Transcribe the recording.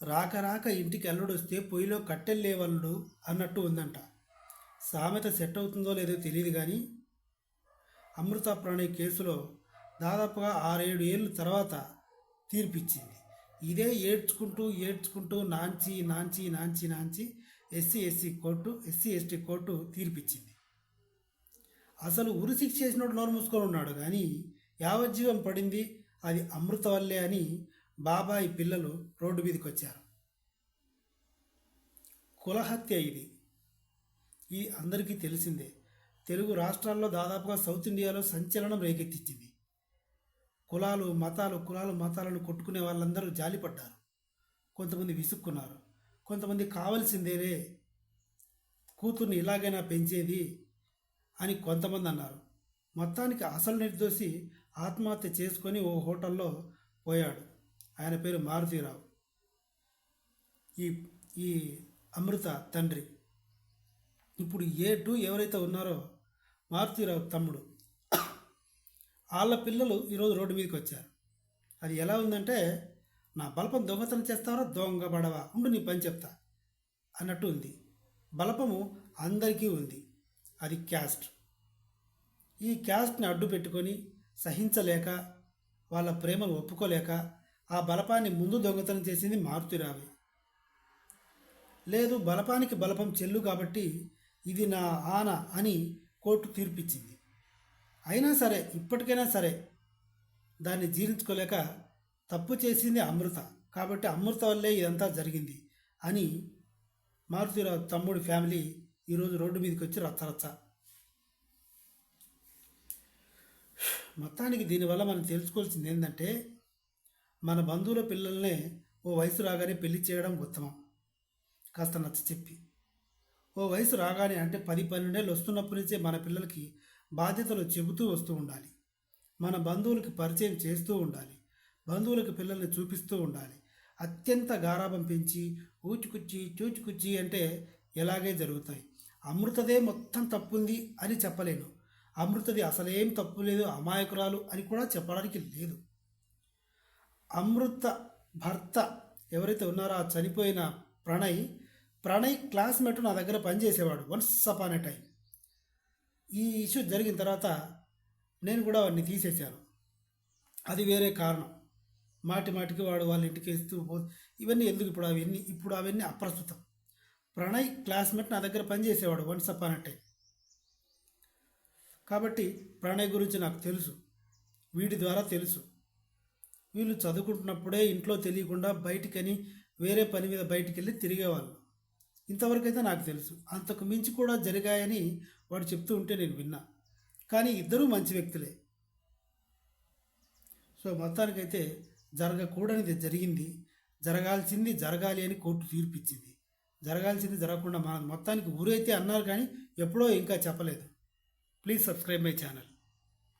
రాక రాక ఇంటికి అల్లుడు వస్తే పొయ్యిలో కట్టెల్లేవల్లుడు అన్నట్టు ఉందంట. సామెత సెట్ అవుతుందో లేదో తెలియదు కానీ అమృత ప్రణయ్ కేసులో దాదాపుగా ఆరేడు ఏళ్ళు తర్వాత తీర్పిచ్చింది. ఇదే ఏడ్చుకుంటూ ఏడ్చుకుంటూ నాంచి నాంచి నాంచి నాంచి SC SC court SC ST court తీర్పిచ్చింది. అసలు ఉరి శిక్ష చేసినోడు నోరు మూసుకొని ఉన్నాడు కానీ యావజ్జీవం పడింది అది అమృత వల్లే అని బాబాయి పిల్లలు రోడ్డు మీదకి వచ్చారు కులహత్య ఇది. ఈ అందరికీ తెలిసిందే తెలుగు రాష్ట్రాల్లో దాదాపుగా సౌత్ ఇండియాలో సంచలనం రేకెత్తించింది కులాలు మతాలు కులాలు మతాలను కొట్టుకునే వాళ్ళందరూ జాలిపడ్డారు. కొంతమంది విసుక్కున్నారు. కొంతమంది కావలసిందేరే కూతుర్ని ఇలాగైనా పెంచేది అని కొంతమంది అన్నారు. మొత్తానికి అసలు నిర్దోషి ఆత్మహత్య చేసుకొని ఓ హోటల్లో పోయాడు. ఆయన పేరు మారుతీరావు. ఈ ఈ అమృత తండ్రి. ఇప్పుడు ఏ టూ ఎవరైతే ఉన్నారో మారుతీరావు తమ్ముడు. వాళ్ళ పిల్లలు ఈరోజు రోడ్డు మీదకి వచ్చారు. అది ఎలా ఉందంటే నా బలపం దొంగతనం చేస్తావరా దొంగ బడవా ఉండు నీ పని చెప్తా. అన్నట్టు ఉంది. బలపము అందరికీ ఉంది. అది క్యాస్ట్. ఈ క్యాస్ట్ని అడ్డు పెట్టుకొని సహించలేక వాళ్ళ ప్రేమను ఒప్పుకోలేక ఆ బలపాన్ని ముందు దొంగతనం చేసింది మారుతిరావి. లేదు బలపానికి బలపం చెల్లు కాబట్టి ఇది నా ఆన అని కోర్టు తీర్పిచ్చింది. అయినా సరే ఇప్పటికైనా సరే దాన్ని జీర్ణించుకోలేక తప్పు చేసింది అమృత. కాబట్టి అమృత వల్లే ఇదంతా జరిగింది అని మారుతిరావు తమ్ముడి ఫ్యామిలీ ఈరోజు రోడ్డు మీదకి వచ్చి రచ్చరచ్చ. మొత్తానికి దీనివల్ల మనం తెలుసుకోవాల్సింది ఏంటంటే మన బంధువుల పిల్లల్నే ఓ వయసు రాగానే పెళ్ళి చేయడం ఉత్తమం. కాస్త నచ్చ చెప్పి. ఓ వయసు రాగానే అంటే పది పన్నెండేళ్ళు వస్తున్నప్పటి నుంచే మన పిల్లలకి బాధ్యతలు చెబుతూ వస్తూ ఉండాలి. మన బంధువులకి పరిచయం చేస్తూ ఉండాలి. బంధువులకు పిల్లల్ని చూపిస్తూ ఉండాలి. అత్యంత గారాభం పెంచి ఊచుకుచ్చి చూచుకుచ్చి అంటే ఎలాగే జరుగుతాయి. అమృతదే మొత్తం తప్పుంది అని చెప్పలేను. అమృతది అసలేం తప్పు లేదు అమాయకురాలు అని కూడా చెప్పడానికి లేదు. అమృత భర్త ఎవరైతే ఉన్నారో ఆ చనిపోయిన ప్రణయ్ ప్రణయ్ క్లాస్మేట్ నా దగ్గర పనిచేసేవాడు వన్స్ అపాన్ ఎ టైం ఈ ఇష్యూ జరిగిన తర్వాత నేను కూడా వాడిని తీసేశాను. అది వేరే కారణం. మాటి మాటికి వాడు వాళ్ళ ఇంటికి వేస్తూ పో- ఇవన్నీ ఎందుకు ఇప్పుడు అవన్నీ ఇప్పుడు అవన్నీ అప్రస్తుతం. ప్రణయ్ క్లాస్మేట్ నా దగ్గర పనిచేసేవాడు వన్స్ అపాన్ ఎ టైం కాబట్టి ప్రణయ్ గురించి నాకు తెలుసు. వీడి ద్వారా తెలుసు. వీళ్ళు చదువుకుంటున్నప్పుడే ఇంట్లో తెలియకుండా బయటికని వేరే పని మీద బయటికి వెళ్ళి తిరిగేవాళ్ళు. ఇంతవరకైతే నాకు తెలుసు. అంతకు మించి కూడా జరిగాయని వాడు చెప్తూ ఉంటే నేను విన్నా. కానీ ఇద్దరూ మంచి వ్యక్తులే. సో మొత్తానికైతే జరగకూడనిది జరిగింది. జరగాల్సింది జరగాలి అని కోర్టు తీర్పిచ్చింది. జరగాల్సింది జరగకుండా మన మొత్తానికి ఊరైతే అన్నారు కానీ ఎప్పుడో ఇంకా చెప్పలేదు. Please subscribe my channel.